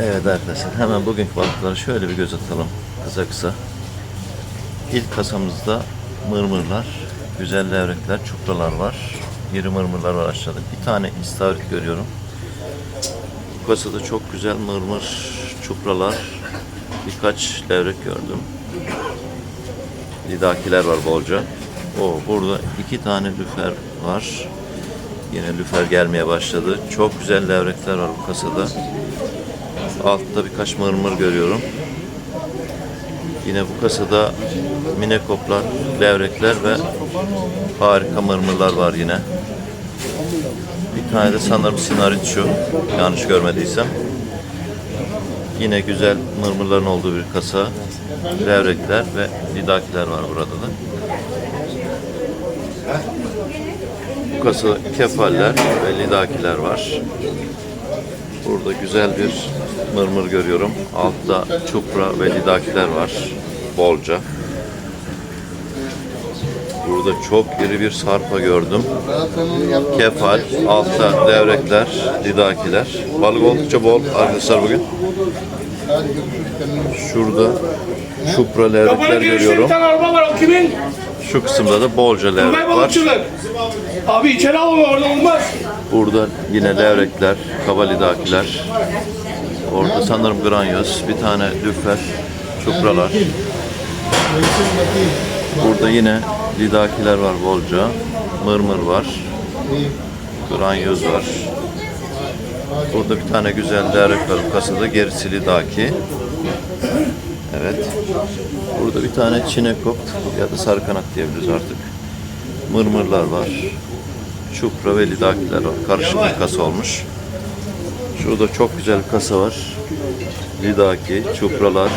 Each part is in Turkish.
Evet arkadaşlar hemen bugünkü balıklara şöyle bir göz atalım kısa kısa. İlk kasamızda mırmırlar, güzel levrekler, çupralar var. İri mırmırlar var aşağıda. Bir tane istavrit görüyorum. Bu kasada çok güzel mırmır, çupralar, birkaç levrek gördüm. Lidakiler var bolca. O burada iki tane lüfer var. Yine lüfer gelmeye başladı. Çok güzel levrekler var bu kasada. Altta birkaç mırmır görüyorum. Yine bu kasada minekoplar, levrekler ve harika mırmırlar var yine. Bir tane de sanırım sinarit şu. Yanlış görmediysem. Yine güzel mırmırların olduğu bir kasa. Levrekler ve lidakiler var burada da. Bu kasa kefaller ve lidakiler var. Burada güzel bir mırmır görüyorum. Altta çupra ve lidakiler var. Bolca. Burada çok iri bir sarpa gördüm. Kefal, altta devrekler, lidakiler. Balık oldukça bol arkadaşlar bugün. Şurada çupra levrekler görüyorum. Şu kısımda da bolca levrek var. Abi içeri al onu orada olmaz. Burada yine levrekler, kabalidakiler. Orada sanırım granyoz, bir tane lüfer, çupralar. Burada yine lidakiler var bolca. Mırmır var. Granyoz var. Burada bir tane güzel levrek var kasada. Gerisi lidaki. Evet. Burada bir tane çinekop ya da sarı kanat diyebiliriz artık. Mırmırlar var. Çupra ve lidakiler var. Karışık bir kasa olmuş. Şurada çok güzel kasa var. Lidaki, çupralar,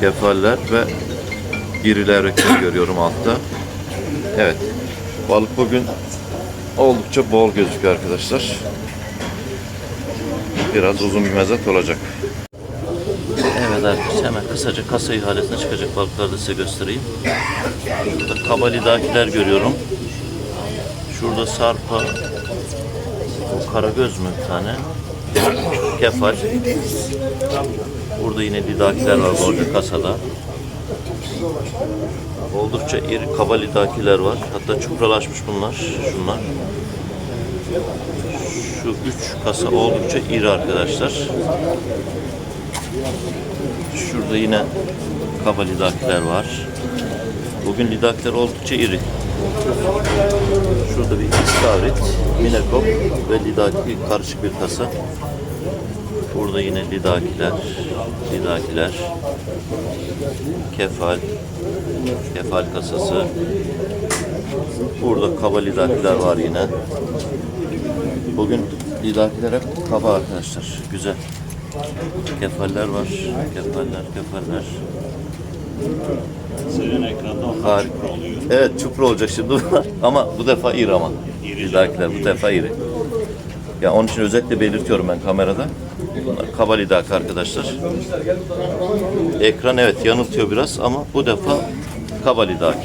kefaller ve iri levrekler görüyorum altta. Evet. Balık bugün oldukça bol gözüküyor arkadaşlar. Biraz uzun bir mezat olacak. Evet arkadaşlar hemen kısaca kasa ihalesine çıkacak balıkları da size göstereyim. Burada kaba lidakiler görüyorum. Şurada sarpa, bu karagöz mü bir tane? Kefal. Burada yine lidakiler var bolca kasada. Oldukça iri kaba lidakiler var. Hatta çupralaşmış bunlar. Şunlar. Şu üç kasa oldukça iri arkadaşlar. Şurada yine kaba lidakiler var. Bugün lidakiler oldukça iri. Şurada bir istavrit, minekop ve lidaki karışık bir kasa. Burada yine lidakiler, lidakiler, kefal, kefal kasası. Burada kaba lidakiler var yine. Bugün lidakiler hep kaba arkadaşlar. Güzel. Kefaller var. Kefaller, kefaller. Senin ekranda onlar Harika. çupra oluyor. Evet çupra olacak şimdi bunlar. ama bu defa iri ama. Lidakiler bu defa iri. Ya onun için özellikle belirtiyorum ben kamerada. Bunlar kaba lidak arkadaşlar. Ekran evet yanıltıyor biraz ama bu defa kaba lidak.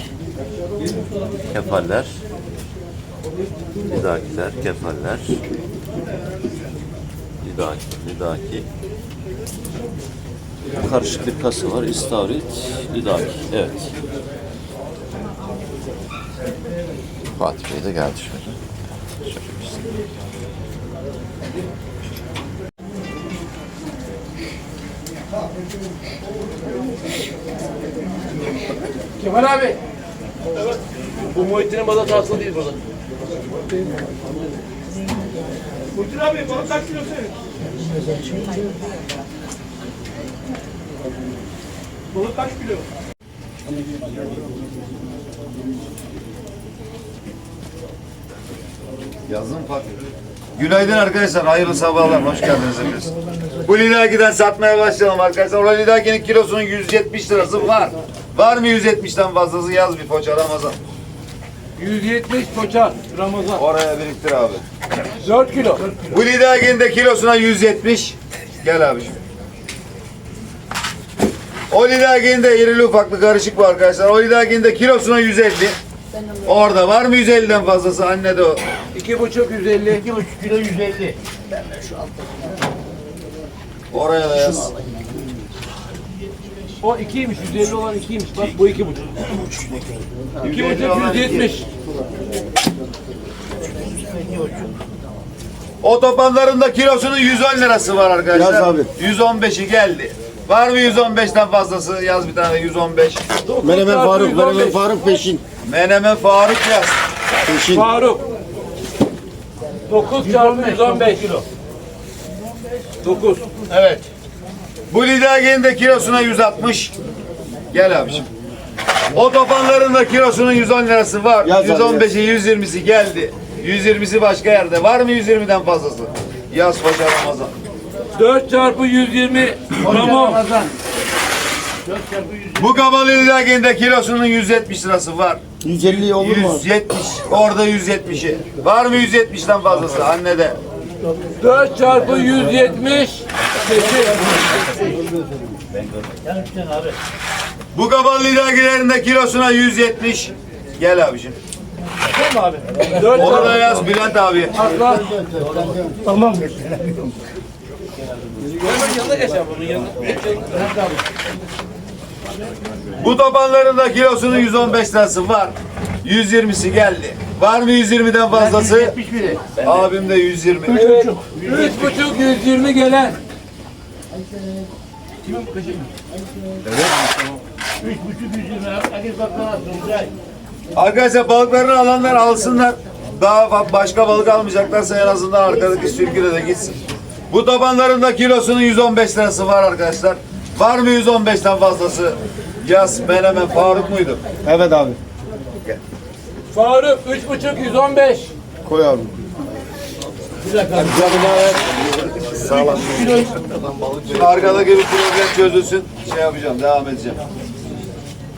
Kefaller. Lidakiler, kefaller. Lidaki, lidaki. Karışık bir kasa var. İstavrit, lidaki. Evet. Fatih Bey de geldi şöyle. Kemal abi. Evet. Bu Muhittin'in balığı tatlı değil burada. Muhittin abi balık kaç kilo senin? Balık kaç kilo? Yazdım Fatih. Günaydın arkadaşlar, hayırlı sabahlar, hoş geldiniz hepiniz. Bu lidakiden satmaya başlayalım arkadaşlar. O lidakinin kilosunun 170 lirası var. Var mı 170'ten fazlası yaz bir poça Ramazan. 170 poça Ramazan. Oraya biriktir abi. 4 kilo. Bu lidakinin de kilosuna 170. Gel abi O lidakinin de irili ufaklı karışık bu arkadaşlar. O lidakinin de kilosuna 150. Orada var mı 150'den fazlası? Anne de o. 2,5 150. 2,5 kilo 150. Oraya da yaz. O ikiymiş, 150 olan ikiymiş. Bak bu iki buçuk. İki buçuk 170. Otobanların da kilosunun 110 lirası var arkadaşlar. Yaz abi. 115'i geldi. Var mı 115'ten fazlası? Yaz bir tane 115. Menemen Faruk, 115. Menemen Faruk peşin. Menemen Faruk yaz. Peşin. Faruk. 9 çarpı 115 kilo. 9. Evet. Bu lidagenin de kilosuna 160. Gel abiciğim. Otobanların da kilosunun 110 lirası var. Yaz abi, 115'i 120'si geldi. 120'si başka yerde. Var mı 120'den fazlası? Yaz Paşa Ramazan. 4 çarpı 120 Ramon. Bu kabalı lidagenin de kilosunun 170 lirası var. 150 olur mu? 170. Orada 170'i. Var mı 170'ten fazlası? Annede. 4 çarpı 170 Bu kabalı de kilosuna 170. Gel abiciğim. 4 Onu da yaz Bülent abi. Tamam. Geç abi bunun. Bu tabanların da kilosunun 115 lirası var. 120'si geldi. Var mı 120'den fazlası? Abim de 120. Evet. 3,5 120 gelen. Arkadaşlar balıklarını alanlar alsınlar. Daha ba- başka balık almayacaklarsa en azından arkadaki sürgüde de gitsin. Bu tabanların da kilosunun 115 lirası var arkadaşlar. Var mı 115'ten fazlası? Yaz Menemen Faruk muydu? Evet abi. Faruk 3,5 115. Koy abi. Sağlam. Şimdi arkadaki bir problem çözülsün. Şey yapacağım, devam edeceğim.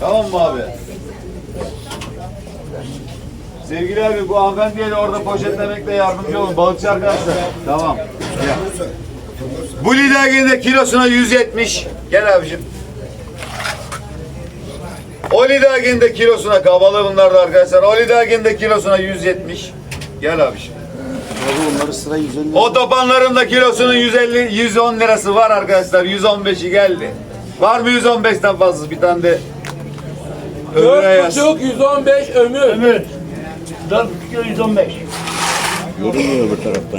Tamam mı abi? Sevgili abi bu hanımefendiye de orada poşetlemekte yardımcı olun. Balıkçı arkadaşlar. Tamam. Gel. Bu lidergin de kilosuna 170. Gel abicim. O lidergin de kilosuna kabalı bunlar da arkadaşlar. O lidergin de kilosuna 170. Gel abicim. Abi onları sıra 150. O tabanların da kilosunun 150 110 lirası var arkadaşlar. 115'i geldi. Var mı 115'ten fazlası? Bir tane de ömüre yaz. 4,5 115 ömür. Ömür.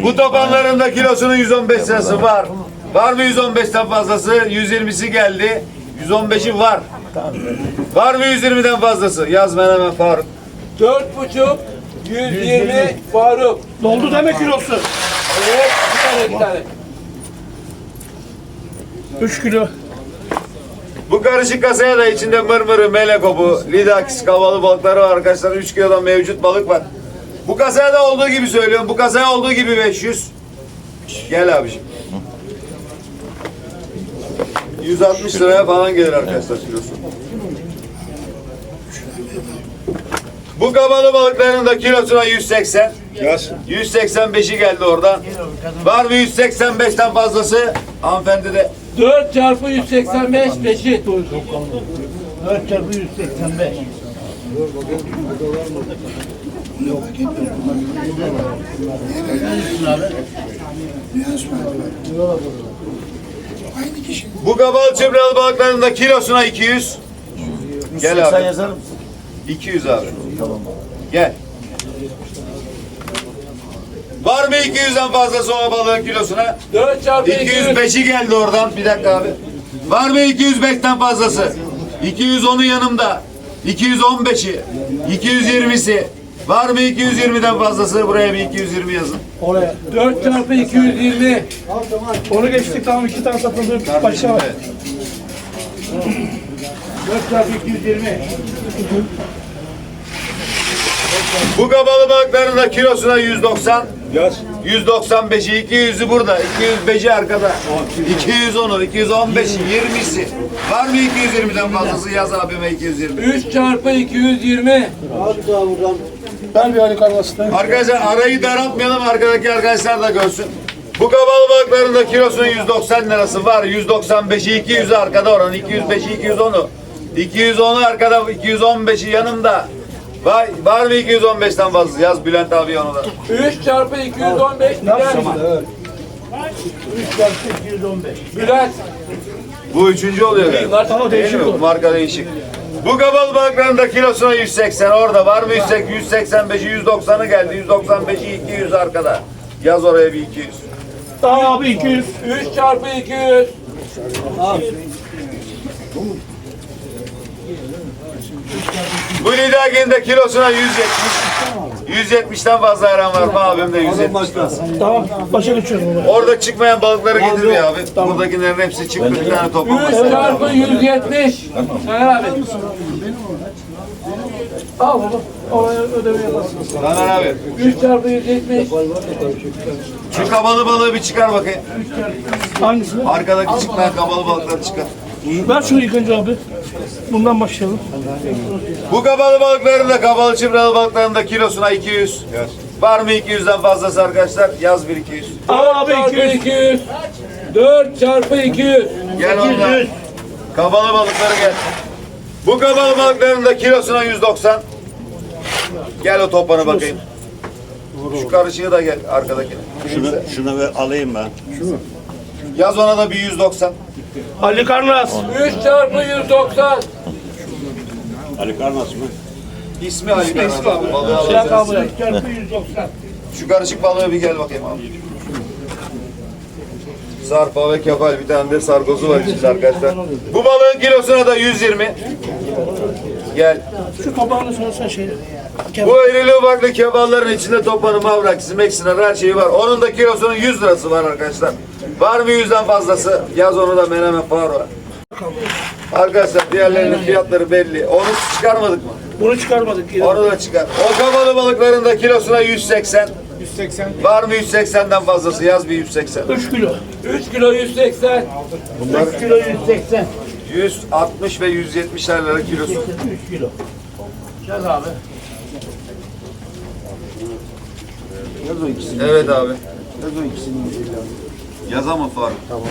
Bu tabanların da kilosunun 115 lirası var. Var mı 115'ten fazlası? 120'si geldi. 115'i var. Var mı 120'den fazlası? Yaz ben hemen Faruk. 4,5 120 Faruk. Doldu deme kilosu. Evet. Bir tane bir tane. 3 kilo. Bu karışık kasaya da içinde mırmırı, melekobu, lidakis, kavalı balıkları var arkadaşlar. 3 kilodan mevcut balık var. Bu kasaya da olduğu gibi söylüyorum. Bu kasaya olduğu gibi 500. Gel abiciğim. 160 liraya falan gelir arkadaşlar kilosu. Bu kabalı balıkların da kilosuna 180. 185'i geldi oradan. Var mı 185'ten fazlası? Hanımefendi de 4 çarpı 185 peşit. 4 çarpı 185. Bu kabalı çıbralı balıkların da kilosuna 200. Gel 180 abi. yazar mısın? 200 abi. Gel. Var mı 200'den fazlası o balığın kilosuna? 4 çarpı 200. 205'i geldi oradan. Bir dakika abi. Var mı 205'ten fazlası? 210'u yanımda. 215'i. 220'si. Var mı 220'den fazlası? Buraya bir 220 yazın. Oraya. 4 çarpı 220. Onu geçtik tamam iki tane satıldı. Başka var. 4 çarpı 220. Bu kabalı balıkların da kilosuna 190. 195'i 200'ü burada. 205'i arkada. 210'u, 215'i, 20'si. Var mı 220'den fazlası? Yaz abime 220. 3 çarpı 220. Ver bir Ali Karnas'ta. Arkadaşlar arayı daraltmayalım arkadaki arkadaşlar da görsün. Bu kabalı balıkların da kilosunun 190 lirası var. 195'i 200'ü arkada oran. 205'i 210'u. 210'u arkada 215'i yanımda. Vay, var mı 215'ten fazlası? Yaz Bülent abi onu da. 3 çarpı 215 Bülent. Bülent. Bu üçüncü oluyor galiba. Ama değişik mi? Marka değişik. Bu kabalı balıkların da kilosuna 180 orada var mı 185'i 190'ı geldi 195'i 200 arkada. Yaz oraya bir 200. Daha abi 200. 3 çarpı 200. Bu lidagenin de kilosuna 170. 170'ten fazla aran var mı abim de 170. Tamam. Başa geçiyorum. Orada çıkmayan balıkları getirmiyor abi. Buradakilerin hepsi çıktı bir tane 3 toplaması. çarpı 170. Taner abi. Al baba. Oraya ödemeyi yaparsın. Taner abi 3 çarpı 170. şu kabalı balığı bir çıkar bakayım. Hangisini? Arkadaki çıkmayan kabalı balıkları çıkar. Ver şunu ilk önce abi. Bundan başlayalım. Bu kabalı balıkların da kabalı çibralı balıkların da kilosuna 200. Var mı 200'den fazlası arkadaşlar? Yaz bir 200. Al abi Çarpı 200. 200. 4 çarpı 200. Gel onlar. Kabalı balıkları gel. Bu kabalı balıkların da kilosuna 190. Gel o topanı bakayım. Şu karışığı da gel arkadakine. Şunu, şunu ver, alayım ben. Yaz ona da bir 190. Ali Karnas. 3 çarpı 190. Ali Karnas mı? İsmi Ali Karan abi. Balığı alacağız. abi. Çarpı 190. Şu karışık balığı bir gel bakayım abi. Sarpa ve kefal bir tane de sargozu var içinde arkadaşlar. Bu balığın kilosuna da 120. Gel. Şu tabağını sorsan şey. Bu irili ufaklı kebalların içinde topanı, mavrak, simek, sınar her şeyi var. Onun da kilosunun 100 lirası var arkadaşlar. Var mı 100'den fazlası? Yaz onu da menemen faro. Arkadaşlar diğerlerinin fiyatları belli. Onu çıkarmadık mı? Bunu çıkarmadık. yine. Onu da çıkar. O kabalı balıkların da kilosuna 180. 180. Var mı 180'den fazlası? Yaz bir 180. 3 kilo. 3 kilo 180. 3 kilo 180. 160 ve 170 lira kilosu. 3 kilo. Yaz o ikisini. Evet abi. Yaz o ikisini. Yazamam Faruk. Tamam.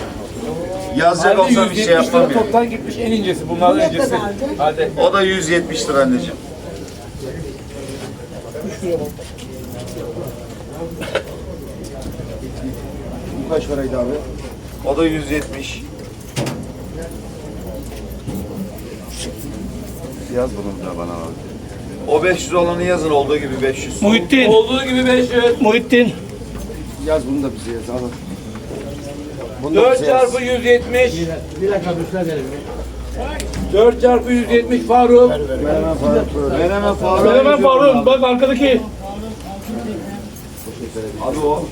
Yazacak olsam bir şey 170 yapmam lira toptan gitmiş en incesi. Bunlardan öncesi. Hadi. O da 170 lira anneciğim. Bu kaç paraydı abi? O da 170. Yaz bunu da bana abi. O 500 olanı yazın olduğu gibi 500. Muhittin. Olduğu gibi 500. Muhittin. Yaz bunu da bize yaz. Alın. Bunu da 4 bize yaz. çarpı 170. 4 çarpı 170 Faruk. Menemen böyle. Menemen Faruk. Menemen Faruk'un bak arkadaki. Abi o.